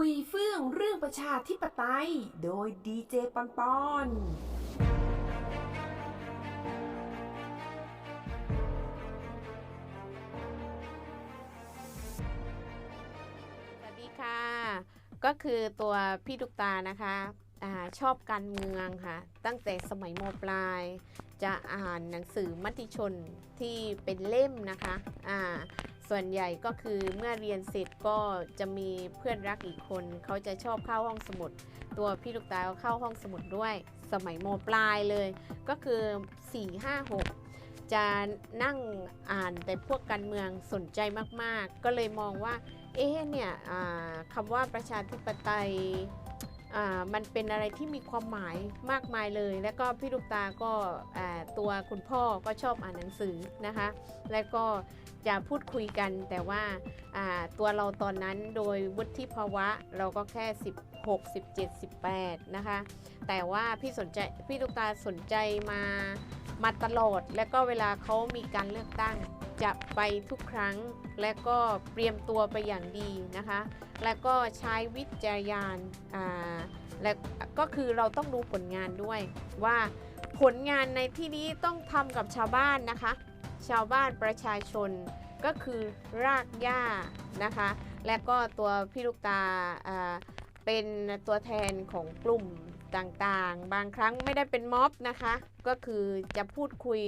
คุยเฟื่องเรื่องประชาธิปไตย โดยดีเจปอนปอนสวัสดีค่ะ ก็คือตัวพี่ตุกตานะคะอชอบการเมืองค่ะ ตั้งแต่สมัยมปลาย จะอ่านหนังสือมติชนที่เป็นเล่มนะคะอ่า ส่วนใหญ่ก็คือเมื่อเรียนเสร็จก็จะมีเพื่อนรักอีกคน เขาจะชอบเข้าห้องสมุด ตัวพี่ลูกตาก็เข้าห้องสมุดด้วย สมัยโมปลายเลย ก็คือ 4 5 6 จะนั่งอ่านแต่พวกการเมืองสนใจมาก ๆ ก็เลยมองว่า เอ๊ะเนี่ยคำว่าประชาธิปไตยมันเป็นอะไรที่มีความหมายมากมายเลย แล้วก็พี่ลูกตาก็ตัวคุณพ่อก็ชอบอ่านหนังสือนะคะ แล้วก็ จะพูดคุยกันแต่ว่าตัวเราตอนนั้นโดยวุฒิภาวะเราก็แค่ 16 17 18 นะคะ แต่ว่าพี่สนใจพี่ลูกตาสนใจมามาตลอด แล้วก็เวลาเขามีการเลือกตั้งจะไปทุกครั้งและก็เตรียมตัวไปอย่างดีนะคะ แล้วก็ใช้วิจารณญาณอ่าและก็คือเราต้องดูผลงานด้วยว่าผลงานในที่นี้ต้องทำกับชาวบ้านนะคะ ชาวบ้านประชาชน ก็คือรากหญ้านะคะ และก็ตัวพี่ลูกตาเป็นตัวแทนของกลุ่มต่างๆ บางครั้งไม่ได้เป็นม็อบนะคะ ก็คือจะพูดคุย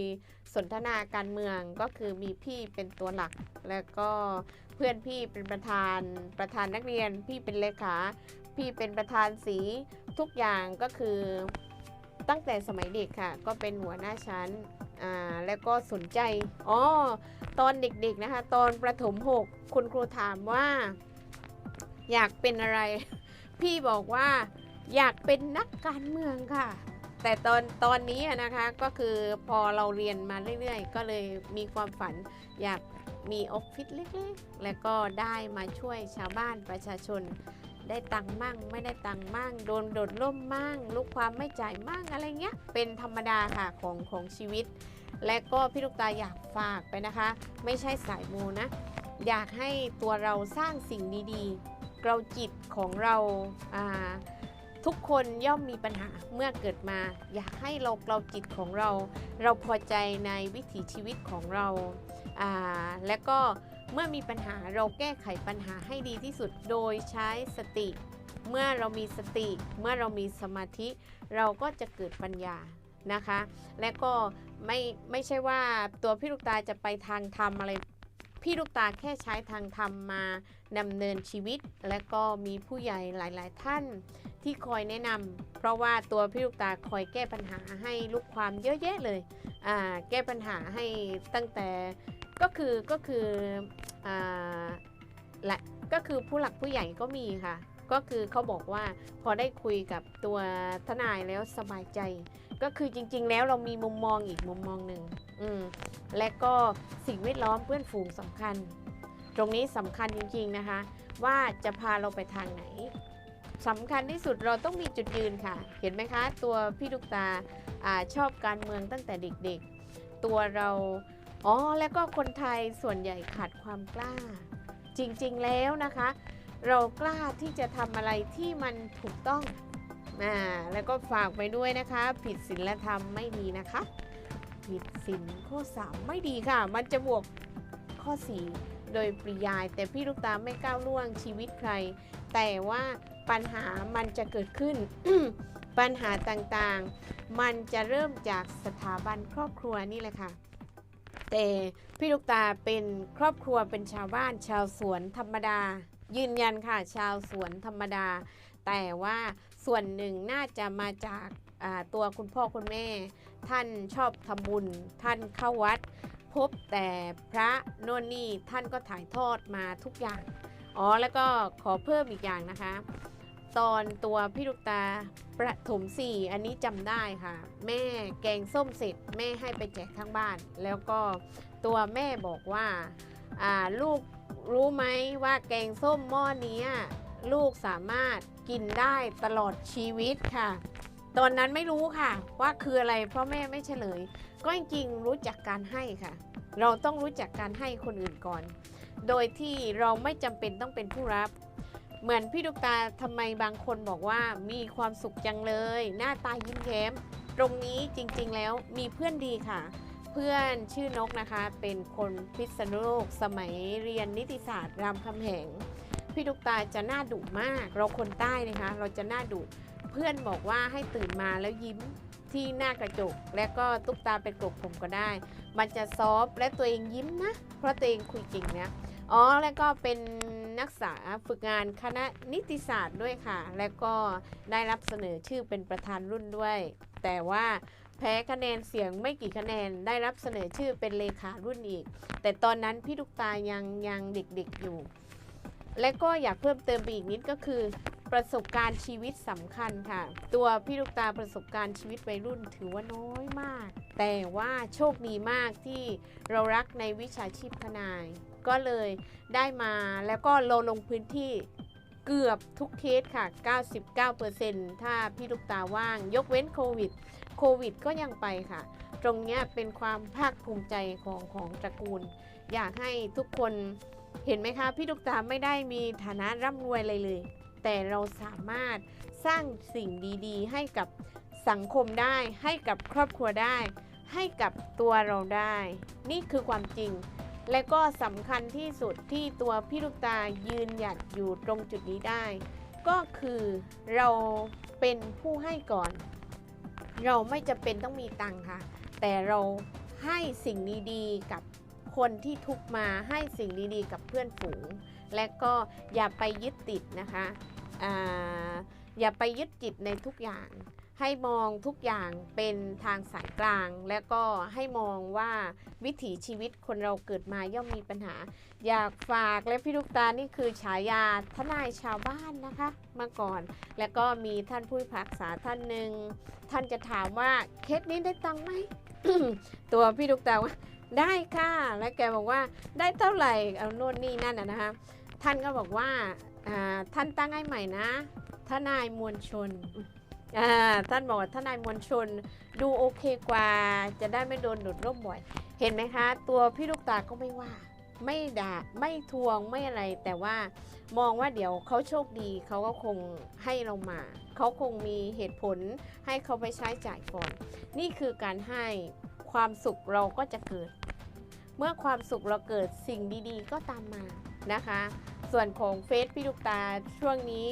สนทนาการเมืองก็คือมีพี่เป็นตัวหลัก แล้วก็เพื่อนพี่เป็นประธานประธานนักเรียน พี่เป็นเลขา พี่เป็นประธานสีทุกอย่างก็คือ ตั้งแต่สมัยเด็กค่ะ ก็เป็นหัวหน้าชั้นอ่าแล้วก็สนใจอ๋อตอนเด็กๆนะคะ ตอนประถมหกคุณครูถามว่า อยากเป็นอะไร พี่บอกว่าอยากเป็นนักการเมืองค่ะ แต่ตอนตอนนี้นะคะก็คือพอเราเรียนมาเรื่อยๆ ก็เลยมีความฝันอยากมีออฟฟิศเล็กๆ แล้วก็ได้มาช่วยชาวบ้านประชาชน ได้ตังค์มั่ง ไม่ได้ตังค์มั่ง โดนโดดล่มมั่ง ลูกความไม่จ่ายมั่งอะไรเงี้ย เป็นธรรมดาค่ะของของชีวิต และก็พี่ลูกตาอยากฝากไปนะคะ ไม่ใช่สายมูนะ อยากให้ตัวเราสร้างสิ่งดีๆเกลาจิตของเราอ่าทุกคนย่อมมีปัญหาเมื่อเกิดมา อยากให้เราเกลาจิตของเรา เราพอใจในวิถีชีวิตของเราอ่าและก็ เมื่อมีปัญหาเราแก้ไขปัญหาให้ดีที่สุดโดยใช้สติ เมื่อเรามีสติ เมื่อเรามีสมาธิ เราก็จะเกิดปัญญานะคะ และก็ไม่ไม่ใช่ว่าตัวพี่ลูกตาจะไปทางธรรมอะไรพี่ลูกตาแค่ใช้ทางธรรมมาดำเนินชีวิต และก็มีผู้ใหญ่หลาย ๆ ท่านที่คอยแนะนำเพราะว่าตัวพี่ลูกตาคอยแก้ปัญหาให้ลูกความเยอะแยะเลยแก้ปัญหาให้ตั้งแต่ ก็คือก็คืออ่าและก็คือผู้หลักผู้ใหญ่ก็มีค่ะ ก็คือเขาบอกว่าพอได้คุยกับตัวทนายแล้วสบายใจ ก็คือจริง ๆ แล้วเรามีมุมมองอีกมุมมองหนึ่งอืมและก็สิ่งแวดล้อมเพื่อนฝูงสำคัญ ตรงนี้สำคัญจริง ๆนะคะ ว่าจะพาเราไปทางไหนสำคัญที่สุดเราต้องมีจุดยืนค่ะ เห็นไหมคะ ตัวพี่ลูกตาอาชอบการเมืองตั้งแต่เด็กๆ ตัวเรา อ๋อ แล้วก็คนไทยส่วนใหญ่ขาดความกล้า จริงๆแล้วนะคะ เรากล้าที่จะทำอะไรที่มันถูกต้องอ่าแล้วก็ฝากไปด้วยนะคะ ผิดศีลธรรมไม่ดีนะคะ ผิดศีลข้อสามไม่ดีค่ะ มันจะบวกข้อสี่โดยปริยาย แต่พี่ลูกตาไม่ก้าวล่วงชีวิตใคร แต่ว่าปัญหามันจะเกิดขึ้น ปัญหาต่างๆ มันจะเริ่มจากสถาบันครอบครัวนี่แหละค่ะ แต่พี่ลูกตาเป็นครอบครัวเป็นชาวบ้านชาวสวนธรรมดา ยืนยันค่ะชาวสวนธรรมดา แต่ว่าส่วนหนึ่งน่าจะมาจากตัวคุณพ่อคุณแม่ ท่านชอบทำบุญ ท่านเข้าวัด พบแต่พระโน่นนี่ท่านก็ถ่ายทอดมาทุกอย่าง อ๋อแล้วก็ขอเพิ่มอีกอย่างนะคะ ตอนตัวพี่ลูกตาประถมสี่อันนี้จำได้ค่ะ แม่แกงส้มเสร็จแม่ให้ไปแจกทั้งบ้าน แล้วก็ตัวแม่บอกว่าาลูกรู้ไหมว่าแกงส้มหม้อนี้ลูกสามารถกินได้ตลอดชีวิตค่ะ ตอนนั้นไม่รู้ค่ะ ว่าคืออะไรเพราะแม่ไม่เฉลย ก็จริงรู้จักการให้ค่ะ เราต้องรู้จักการให้คนอื่นก่อน โดยที่เราไม่จำเป็นต้องเป็นผู้รับ เหมือนพี่ดุกตาทำไมบางคนบอกว่ามีความสุขจังเลย หน้าตายิ้มแย้ม ตรงนี้จริงๆแล้วมีเพื่อนดีค่ะ เพื่อนชื่อนกนะคะ เป็นคนพิษณุโลกสมัยเรียนนิติศาสตร์รามคำแหงพี่ดุกตาจะหน้าดุมาก เราคนใต้นะคะ เราจะหน้าดุเพื่อนบอกว่าให้ตื่นมาแล้วยิ้มที่หน้ากระจก และก็ตุ๊กตาเป็นกลบผมก็ได้ มันจะซอฟและตัวเองยิ้มนะ เพราะตัวเองคุยเก่งเนี่ยอ๋อแล้วก็เป็น นักศึกษาฝึกงานคณะนิติศาสตร์ด้วยค่ะ และก็ได้รับเสนอชื่อเป็นประธานรุ่นด้วย แต่ว่าแพ้คะแนนเสียงไม่กี่คะแนนได้รับเสนอชื่อเป็นเลขารุ่นอีก แต่ตอนนั้นพี่ลูกตายังยังเด็กๆอยู่ และก็อยากเพิ่มเติมไปอีกนิดก็คือ ประสบการณ์ชีวิตสำคัญค่ะ ตัวพี่ลูกตาประสบการณ์ชีวิตวัยรุ่นถือว่าน้อยมาก แต่ว่าโชคดีมากที่เรารักในวิชาชีพทนาย ก็เลยได้มาแล้วก็เราลงพื้นที่เกือบทุกเคสค่ะ 99%ถ้าพี่ลูกตาว่าง ยกเว้นโควิด โควิดก็ยังไปค่ะ ตรงเนี้ยเป็นความภาคภูมิใจของของตระกูล อยากให้ทุกคนเห็นไหมคะ พี่ลูกตาไม่ได้มีฐานะร่ำรวยอะไรเลย แต่เราสามารถสร้างสิ่งดีๆ ให้กับสังคมได้ ให้กับครอบครัวได้ ให้กับตัวเราได้ นี่คือความจริง และก็สำคัญที่สุดที่ตัวพี่ลูกตายืนหยัดอยู่ตรงจุดนี้ได้ ก็คือเราเป็นผู้ให้ก่อน เราไม่จะเป็นต้องมีตังค่ะ แต่เราให้สิ่งดีๆกับคนที่ทุกมาให้สิ่งดีๆกับเพื่อนฝูง และก็อย่าไปยึดติดนะคะออย่าไปยึดจิตในทุกอย่าง ให้มองทุกอย่างเป็นทางสายกลาง และก็ให้มองว่าวิถีชีวิตคนเราเกิดมาย่อมมีปัญหา อยากฝากและพี่ลูกตานี่คือฉายาทนายชาวบ้านนะคะเมื่อก่อน แล้วก็มีท่านผู้พิพากษาท่านหนึ่งท่านจะถามว่าเคสนี้ได้ตังค์ไหมตัวพี่ลูกตาว่าได้ค่ะ แล้วแกบอกว่าได้เท่าไหร่เอาโน่นนี่นั่นนะนะคะท่านก็บอกว่าท่านตั้งให้ใหม่นะทนายมวลชน ท่านบอกว่าท่านายมวลชนดูโอเคกว่า จะได้ไม่โดนดูดร่มบ่อย เห็นไหมคะ ตัวพี่ลูกตาก็ไม่ว่า ไม่ด่าไม่ทวงไม่อะไร แต่ว่ามองว่าเดี๋ยวเขาโชคดีเขาก็คงให้เรามาเขาคงมีเหตุผลให้เขาไปใช้จ่ายก่อน นี่คือการให้ความสุขเราก็จะเกิด เมื่อความสุขเราเกิดสิ่งดีๆ ก็ตามมานะคะ ส่วนของเฟซพี่ลูกตาช่วงนี้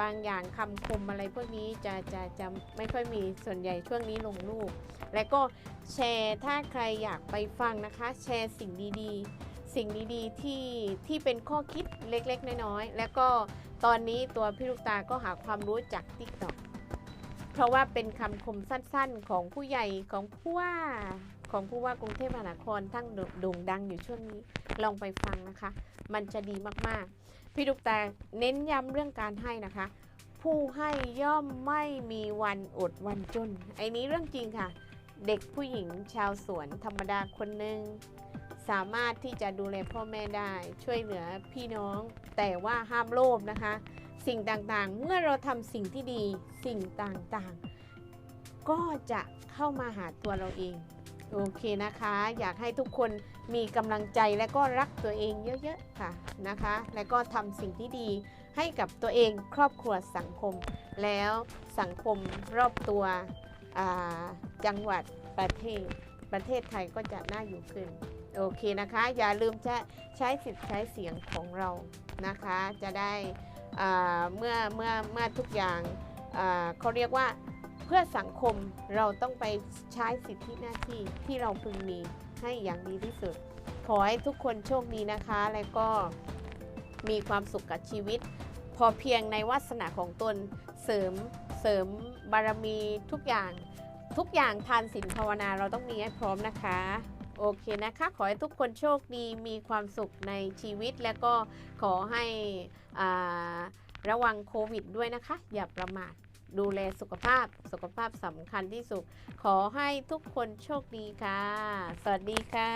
บางอย่างคำคมอะไรพวกนี้จะจะจะไม่ค่อยมีส่วนใหญ่ช่วงนี้ลงรูป และก็แชร์ถ้าใครอยากไปฟังนะคะ แชร์สิ่งดีๆ สิ่งดีๆที่ที่เป็นข้อคิดเล็กๆ น้อยๆ แล้วก็ตอนนี้ตัวพี่ลูกตาก็หาความรู้จาก TikTok เพราะว่าเป็นคำคมสั้นๆ ของผู้ใหญ่ของผู้ว่าของผู้ว่ากรุงเทพมหานครทั้งโด่งดังอยู่ช่วงนี้ ลองไปฟังนะคะ มันจะดีมากๆ พี่ลูกตาเน้นย้ำเรื่องการให้นะคะ ผู้ให้ย่อมไม่มีวันอดวันจน ไอ้นี้เรื่องจริงค่ะ เด็กผู้หญิงชาวสวนธรรมดาคนหนึ่งสามารถที่จะดูแลพ่อแม่ได้ช่วยเหลือพี่น้อง แต่ว่าห้ามโลภนะคะ สิ่งต่างๆ เมื่อเราทำสิ่งที่ดีสิ่งต่างๆ ก็จะเข้ามาหาตัวเราเอง โอเคนะคะ อยากให้ทุกคนมีกำลังใจและก็รักตัวเองเยอะๆค่ะนะคะ และก็ทำสิ่งที่ดีให้กับตัวเองครอบครัวสังคม แล้วสังคมรอบตัวจังหวัดประเทศ ประเทศไทยก็จะน่าอยู่ขึ้น โอเคนะคะ อย่าลืมจะใช้สิทธิ์ใช้เสียงของเรานะคะ จะได้เมื่อเมื่อเมื่อทุกอย่างเขาเรียกว่า เพื่อสังคมเราต้องไปใช้สิทธิหน้าที่ที่เราพึงมีให้อย่างดีที่สุด ขอให้ทุกคนโชคดีนะคะ แล้วก็มีความสุขกับชีวิต พอเพียงในวาสนาของตนเสริมเสริมบารมีทุกอย่าง ทุกอย่างทานศีลภาวนาเราต้องมีให้พร้อมนะคะ โอเคนะคะ ขอให้ทุกคนโชคดีมีความสุขในชีวิต และก็ขอให้ระวังโควิดด้วยนะคะ อย่าประมาท ดูแลสุขภาพ สุขภาพสำคัญที่สุด ขอให้ทุกคนโชคดีค่ะ สวัสดีค่ะ